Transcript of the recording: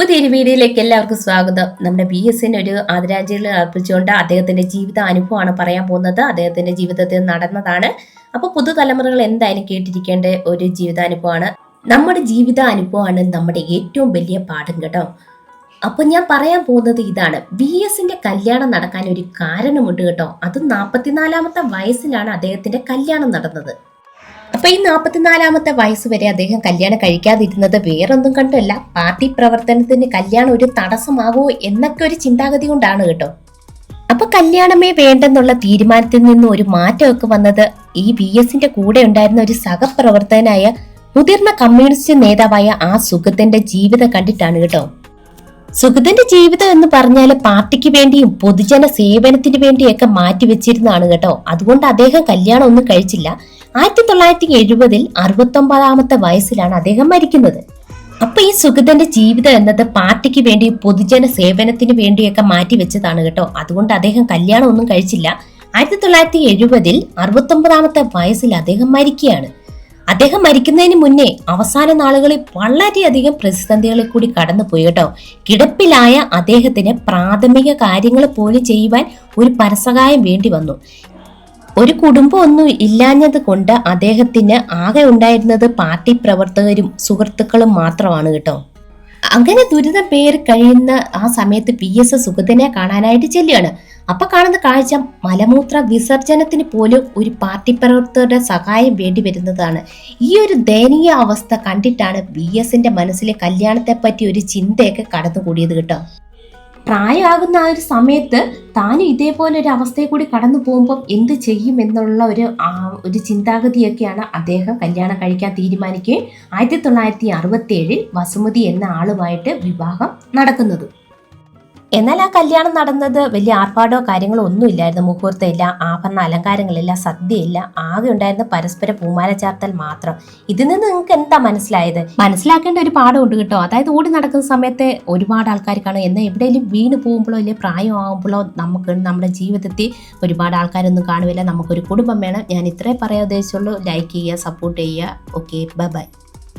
പുതിയൊരു വീഡിയോയിലേക്ക് എല്ലാവർക്കും സ്വാഗതം. നമ്മുടെ ബി എസിന് ഒരു ആദരാഞ്ജലി അർപ്പിച്ചുകൊണ്ട് അദ്ദേഹത്തിന്റെ ജീവിത അനുഭവമാണ് പറയാൻ പോകുന്നത്. അദ്ദേഹത്തിന്റെ ജീവിതത്തിൽ നടന്നതാണ്. അപ്പൊ പുതുതലമുറകൾ എന്തായാലും കേട്ടിരിക്കേണ്ട ഒരു ജീവിതാനുഭവമാണ്. നമ്മുടെ ജീവിത അനുഭവമാണ് നമ്മുടെ ഏറ്റവും വലിയ പാഠം കേട്ടോ. അപ്പൊ ഞാൻ പറയാൻ പോകുന്നത് ഇതാണ്. ബി എസിന്റെ കല്യാണം നടക്കാൻ ഒരു കാരണമുണ്ട് കേട്ടോ. അത് നാൽപ്പത്തിനാലാമത്തെ വയസ്സിലാണ് അദ്ദേഹത്തിന്റെ കല്യാണം നടന്നത്. അപ്പൊ ഈ നാൽപ്പത്തിനാലാമത്തെ വയസ്സ് വരെ അദ്ദേഹം കല്യാണം കഴിക്കാതിരുന്നത് വേറൊന്നും കണ്ടല്ല. പാർട്ടി പ്രവർത്തനത്തിന് കല്യാണം ഒരു തടസ്സമാകുമോ എന്നൊക്കെ ഒരു ചിന്താഗതി കൊണ്ടാണ് കേട്ടോ. അപ്പൊ കല്യാണമേ വേണ്ടെന്നുള്ള തീരുമാനത്തിൽ നിന്ന് ഒരു മാറ്റമൊക്കെ വന്നത് ഈ വി എസിന്റെ കൂടെ ഉണ്ടായിരുന്ന ഒരു സഹപ്രവർത്തകനായ മുതിർന്ന കമ്മ്യൂണിസ്റ്റ് നേതാവായ ആ സുഗതന്റെ ജീവിതം കണ്ടിട്ടാണ് കേട്ടോ. സുഗതന്റെ ജീവിതം എന്ന് പറഞ്ഞാൽ പാർട്ടിക്ക് വേണ്ടിയും പൊതുജന സേവനത്തിന് വേണ്ടിയൊക്കെ മാറ്റിവെച്ചിരുന്നതാണ് കേട്ടോ. അതുകൊണ്ട് അദ്ദേഹം കല്യാണം ഒന്നും കഴിച്ചില്ല. ആയിരത്തി തൊള്ളായിരത്തി എഴുപതിൽ അറുപത്തൊമ്പതാമത്തെ വയസ്സിലാണ് അദ്ദേഹം മരിക്കുന്നത്. അപ്പൊ ഈ സുഗതന്റെ ജീവിതം എന്നത് പാർട്ടിക്ക് വേണ്ടി പൊതുജന സേവനത്തിന് വേണ്ടിയൊക്കെ മാറ്റിവെച്ചതാണ് കേട്ടോ. അതുകൊണ്ട് അദ്ദേഹം കല്യാണം ഒന്നും കഴിച്ചില്ല. ആയിരത്തി തൊള്ളായിരത്തി എഴുപതിൽ അറുപത്തൊമ്പതാമത്തെ വയസ്സിൽ അദ്ദേഹം മരിക്കുകയാണ്. അദ്ദേഹം മരിക്കുന്നതിന് മുന്നേ അവസാന നാളുകളിൽ വളരെയധികം പ്രതിസന്ധികളിൽ കൂടി കടന്നുപോയി കേട്ടോ. കിടപ്പിലായ അദ്ദേഹത്തിന് പ്രാഥമിക കാര്യങ്ങൾ പോലും ചെയ്യുവാൻ ഒരു പരസഹായം വേണ്ടി വന്നു. ഒരു കുടുംബമൊന്നും ഇല്ലാഞ്ഞത് കൊണ്ട് അദ്ദേഹത്തിന് ആകെ ഉണ്ടായിരുന്നത് പാർട്ടി പ്രവർത്തകരും സുഹൃത്തുക്കളും മാത്രമാണ് കേട്ടോ. അങ്ങനെ ദുരിതം പേര് കഴിയുന്ന ആ സമയത്ത് പി എസ് സുഗതനെ കാണാനായിട്ട് ചെല്ലുകയാണ്. അപ്പൊ കാണുന്ന കാഴ്ച മലമൂത്ര വിസർജനത്തിന് പോലും ഒരു പാർട്ടി പ്രവർത്തകരുടെ സഹായം വേണ്ടി വരുന്നതാണ്. ഈ ഒരു ദയനീയ അവസ്ഥ കണ്ടിട്ടാണ് ബി എസിന്റെ മനസ്സിലെ കല്യാണത്തെ പറ്റി ഒരു ചിന്തയൊക്കെ കടന്നുകൂടിയത് കേട്ടോ. പ്രായമാകുന്ന ആ ഒരു സമയത്ത് താനും ഇതേപോലെ ഒരു അവസ്ഥയെ കൂടി കടന്നു പോകുമ്പോൾ എന്ത് ചെയ്യും എന്നുള്ള ഒരു ഒരു ചിന്താഗതിയൊക്കെയാണ് അദ്ദേഹം കല്യാണം കഴിക്കാൻ തീരുമാനിക്കുകയും ആയിരത്തി തൊള്ളായിരത്തി അറുപത്തി ഏഴിൽ വസുമതി എന്ന ആളുമായിട്ട് വിവാഹം നടക്കുന്നത്. എന്നാൽ ആ കല്യാണം നടന്നത് വലിയ ആർഭാടോ കാര്യങ്ങളോ ഒന്നും ഇല്ലായിരുന്നു മുഹൂർത്തമില്ല ആഭരണ അലങ്കാരങ്ങളില്ല സദ്യയില്ല ആകെ ഉണ്ടായിരുന്ന പരസ്പര പൂമാല ചാർത്തൽ മാത്രം. ഇതിൽ നിന്ന് നിങ്ങൾക്ക് എന്താ മനസ്സിലായത്? മനസ്സിലാക്കേണ്ട ഒരു പാഠമുണ്ട് കേട്ടോ. അതായത് ഓടി നടക്കുന്ന സമയത്തെ ഒരുപാട് ആൾക്കാർ കാണും. എന്നാൽ എവിടെയെങ്കിലും വീണ് പോകുമ്പോഴോ അല്ലെങ്കിൽ പ്രായമാകുമ്പോഴോ നമുക്ക് നമ്മുടെ ജീവിതത്തിൽ ഒരുപാട് ആൾക്കാരൊന്നും കാണുമില്ല നമുക്കൊരു കുടുംബം വേണം. ഞാൻ ഇത്രേ പറയാൻ ഉദ്ദേശിച്ചുള്ളൂ. ലൈക്ക് ചെയ്യുക സപ്പോർട്ട് ചെയ്യുക. Okay bye